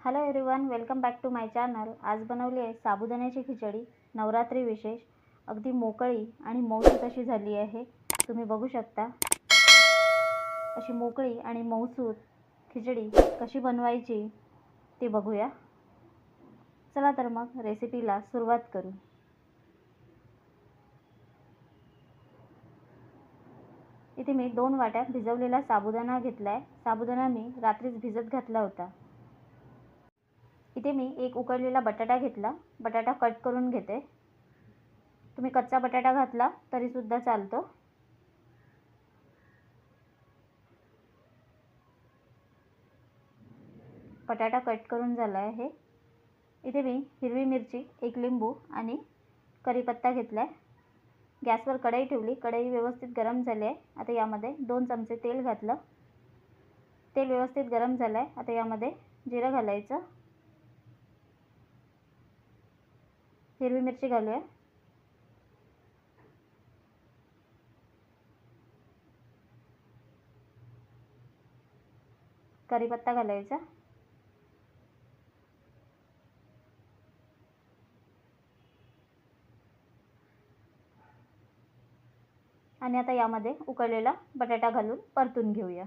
Hello everyone welcome back to my channel आज बनवली आहे साबुदाण्याची खिचडी नवरात्री विशेष अगदी मोकळी आणि मऊसूत अशी झाली आहे. तुम्ही बघू शकता अशी मोकळी आणि मऊसूत खिचडी कशी बनवायची ते बघूया. चला तर मग रेसिपीला सुरुवात करू. इथे मी दोन वाट्या भिजवलेला साबुदाणा घेतला आहे साबुदाणा मी रात्रीच भिजत घातला होता. इथे मी एक उकडलेला बटाटा घेतला. बटाटा कट करून घेते. तुम्ही कच्चा बटाटा घातला तरीसुद्धा चालतो. बटाटा कट करून झाला आहे. इथे मी हिरवी मिरची एक लिंबू आणि कढीपत्ता घेतला आहे गॅसवर कढई ठेवली. कढई व्यवस्थित गरम झाली आहे. आता यामध्ये दोन चमचे तेल घातलं. तेल व्यवस्थित गरम झालं आहे आता यामध्ये जिरं घालायचं. हिरवी मिरची घालूया. कढीपत्ता घालायचा. आणि आता यामध्ये उकळलेला बटाटा घालून परतून घेऊया.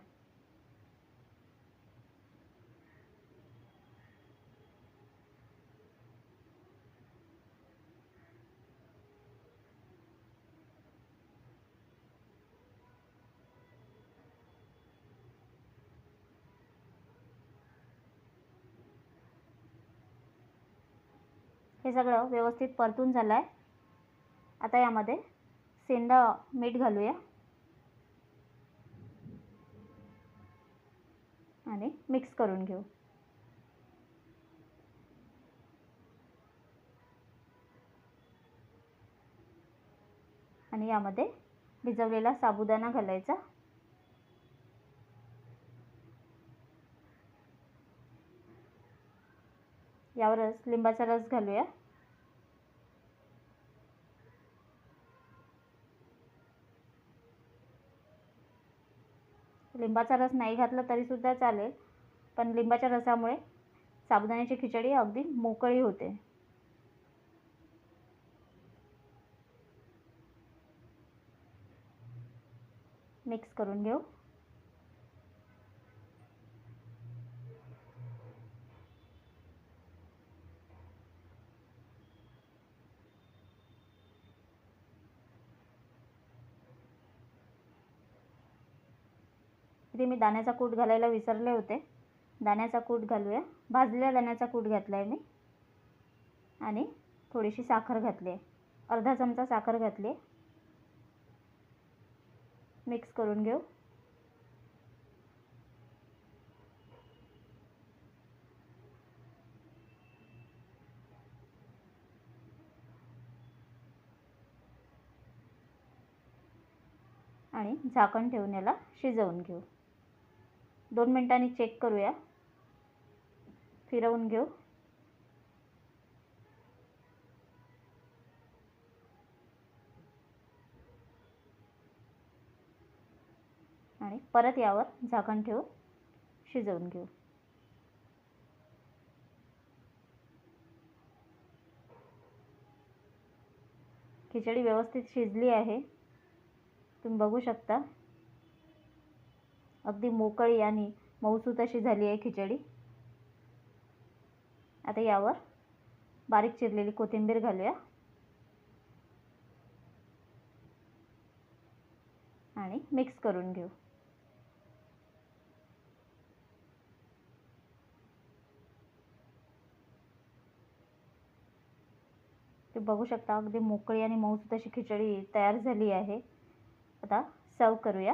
हे सगळं व्यवस्थित परतून झालं आहे आता यामध्ये सेंदा मीठ घालूया. आणि मिक्स करून घेऊ. आणि यामध्ये भिजवलेला साबुदाणा घालायचा. यावरच लिंबाचा रस घालूया. लिंबाचा रस नाही घातला तरीसुद्धा चालेल पण लिंबाच्या रसामुळे साबुदाण्याची खिचडी अगदी मोकळी होते. मिक्स करून घेऊ. इथे मी दाण्याचा कूट घालायला विसरले होते. दाण्याचा कूट घालूया. भाजलेल्या दाण्याचा कूट घातला आहे मी. आणि थोडीशी साखर घातली आहे. अर्धा चमचा साखर घातली आहे. मिक्स करून घेऊ. आणि झाकण ठेवून याला शिजवून घेऊ. दोन मिनटांनी चेक करूया. फिरवून घेऊ. आणि परत यावर झाकण ठेवू. शिजवून घेऊ. खिचडी व्यवस्थित शिजली आहे. तुम्ही बघू शकता. अगदी मोकळी आणि मऊसूत अशी झाली आहे खिचडी. आता यावर बारीक चिरलेली कोथिंबीर घालूया. आणि मिक्स करून घेऊ. ते बघू शकता अगदी मोकळी आणि मऊसूत अशी खिचडी तयार झाली आहे. आता सर्व करूया.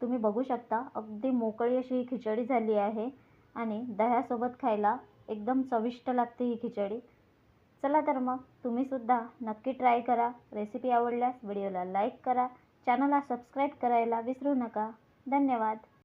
तुम्ही बघू शकता अगदी मोकळी अशी ही खिचडी झाली आहे आणि दह्यासोबत खायला एकदम चविष्ट लागते ही खिचडी. चला तर मग तुम्हीसुद्धा नक्की ट्राय करा. रेसिपी आवडल्यास व्हिडिओला लाईक करा. चॅनलला सबस्क्राईब करायला विसरू नका. धन्यवाद.